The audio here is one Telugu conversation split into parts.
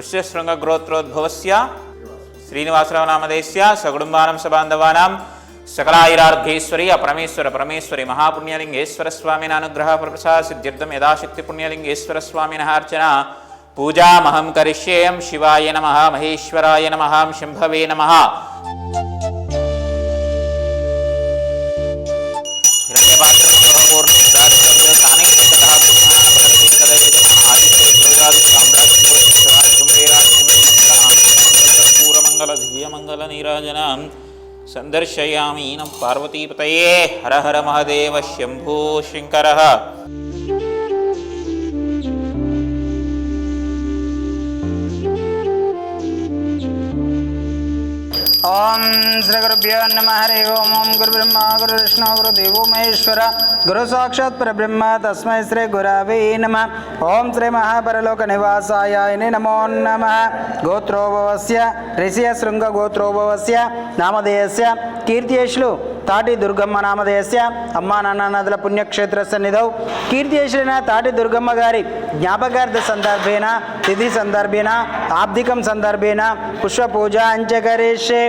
ఋష్యశృంగగ్రోత్రోద్భవస్య శ్రీనివాసరావు నామదేశ్య సకుటుంబానం సబాంధవానాం సకలాయిరార్ధేశ్వరి అపరమేశ్వర పరమేశ్వరి మహాపుణ్యలింగేశ్వర స్వామిన అనుగ్రహ ప్రసాద సిద్ధ్యర్థం యథాశక్తి పుణ్యలింగేశ్వర స్వామిన అర్చన. పూజామహం కరిష్యేయం శివాయ నమ మహేశ్వరాయ నమ శంభవే నమ. సందర్శయామీనం పార్వతీపతయే. హర హర మహదేవ శంభో శంకర. ఓం శ్రీ గురుభ్యో నమ హరి ఓం. ఓం గురు బ్రహ్మ గురు విష్ణు గురు దేవో మహేశ్వర. గురు సాక్షాత్ పరబ్రహ్మ తస్మై శ్రీ గురవే నమ. ఓం శ్రీ మహాపరలోక నివాసాయ నమో నమ. గోత్రోభవస్య ఋషియ శృంగ గోత్రోభవస్య నామధేయస్య కీర్తియేషులు తాటి దుర్గమ్మ నామధేయస్య అమ్మా నాన్ననదుల పుణ్యక్షేత్ర సన్నిధౌ కీర్తియేషులైన తాటి దుర్గమ్మ గారి జ్ఞాపకార్థ సందర్భేన తిథి సందర్భేన ఆబ్దికం సందర్భేన పుష్పపూజ అంచకరిష్యే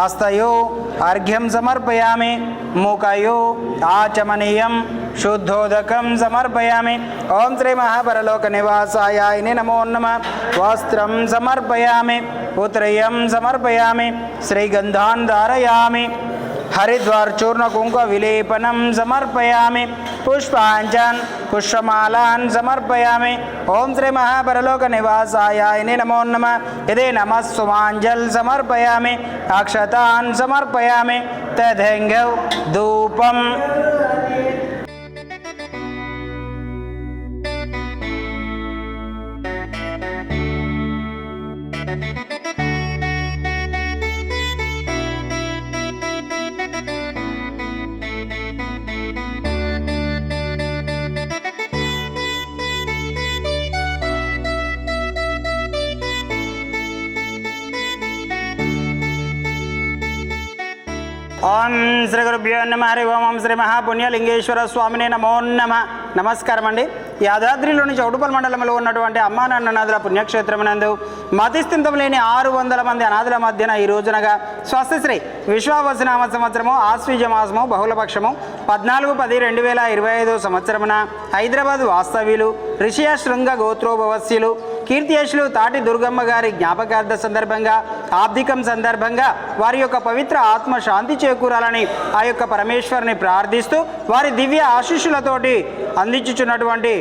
ఆస్తయో అర్ఘ్యం సమర్పయామి మూకయో ఆచమనీయం. శుద్ధోదకం సమర్పయామి ఓం శ్రీ మహాపరలోక నివాసాయ నమో నమ వస్త్రం సమర్పయామి ఉత్రయం సమర్పయామి శ్రీగంధాన్ ధారయామి హరిద్వార్ చూర్ణ కుంకుమ విలేపనం సమర్పయామి పుష్పాంజన్ పుష్పమాలాన్ సమర్పయామి ఓం శ్రీ మహాపరలోక నివాసాయ నమో నమ ఇదే నమస్సుమాంజల్ సమర్పయామి అక్షతాన్ సమర్పయామి తదంగౌ ధూపం ఓం శ్రీ గురుభ్యో నమ నమస్కారం అండి. యాదాద్రిలోని చౌటుపల్ మండలంలో ఉన్నటువంటి అమ్మా నాన్న పుణ్యక్షేత్రమునందు మతిస్థితం లేని ఆరు వందల మంది అనాథుల మధ్యన ఈ రోజునగా స్వస్తిశ్రీ విశ్వావసనామ సంవత్సరము ఆశ్వీజ మాసము బహుళపక్షము పద్నాలుగు పది రెండు వేల ఇరవై ఐదో సంవత్సరమున హైదరాబాద్ వాస్తవ్యులు ఋషియ శృంగ గోత్రోభవస్యులు కీర్తియేషులు తాటి దుర్గమ్మ గారి జ్ఞాపకార్థ సందర్భంగా ఆబ్దికం సందర్భంగా వారి యొక్క పవిత్ర ఆత్మ శాంతి చేకూరాలని ఆ యొక్క పరమేశ్వరుని ప్రార్థిస్తూ వారి దివ్య ఆశీస్సులతోటి అందించుచున్నటువంటి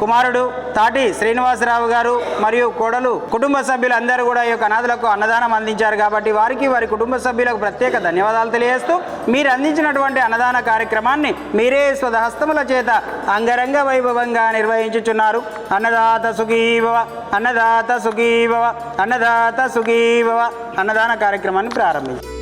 కుమారుడు తాటి శ్రీనివాసరావు గారు మరియు కోడలు కుటుంబ సభ్యులు అందరూ కూడా ఈ యొక్క అనాథులకు అన్నదానం అందించారు కాబట్టి వారికి వారి కుటుంబ సభ్యులకు ప్రత్యేక ధన్యవాదాలు తెలియజేస్తూ మీరు అందించినటువంటి అన్నదాన కార్యక్రమాన్ని మీరే స్వదహస్తముల చేత అంగరంగ వైభవంగా నిర్వహించుచున్నారు. అన్నదాత సుఖీభవ అన్నదాత సుఖీభవ అన్నదాత సుఖీభవ అన్నదాన కార్యక్రమాన్ని ప్రారంభించారు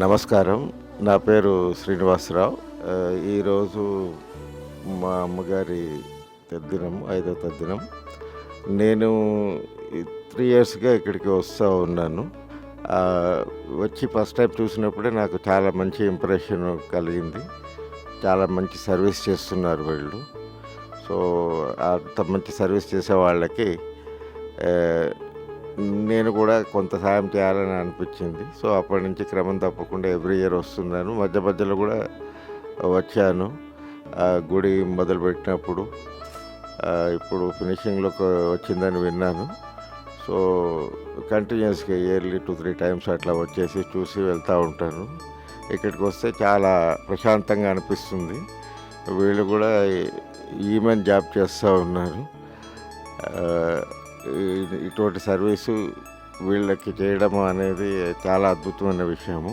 నమస్కారం. నా పేరు శ్రీనివాసరావు. ఈరోజు మా అమ్మగారి తద్దినం ఐదో తద్దినం. నేను త్రీ ఇయర్స్గా ఇక్కడికి వస్తూ ఉన్నాను. వచ్చి ఫస్ట్ టైం చూసినప్పుడే నాకు చాలా మంచి ఇంప్రెషన్ కలిగింది. చాలా మంచి సర్వీస్ చేస్తున్నారు వీళ్ళు. సో అంత మంచి సర్వీస్ చేసే వాళ్ళకి నేను కూడా కొంత సాయం చేయాలని అనిపించింది. సో అప్పటి నుంచి క్రమం తప్పకుండా ఎవ్రీ ఇయర్ వస్తున్నాను మధ్య మధ్యలో కూడా వచ్చాను. ఆ గుడి మొదలుపెట్టినప్పుడు ఇప్పుడు ఫినిషింగ్లోకి వచ్చిందని విన్నాను. సో కంటిన్యూస్గా ఇయర్లీ టూ త్రీ టైమ్స్ అట్లా వచ్చేసి చూసి వెళ్తూ ఉంటాను. ఇక్కడికి వస్తే చాలా ప్రశాంతంగా అనిపిస్తుంది. వీళ్ళు కూడా ఈమెన్ జాబ్ చేస్తూ ఉన్నారు. ఇటువంటి సర్వీసు వీళ్ళకి చేయడం అనేది చాలా అద్భుతమైన విషయము.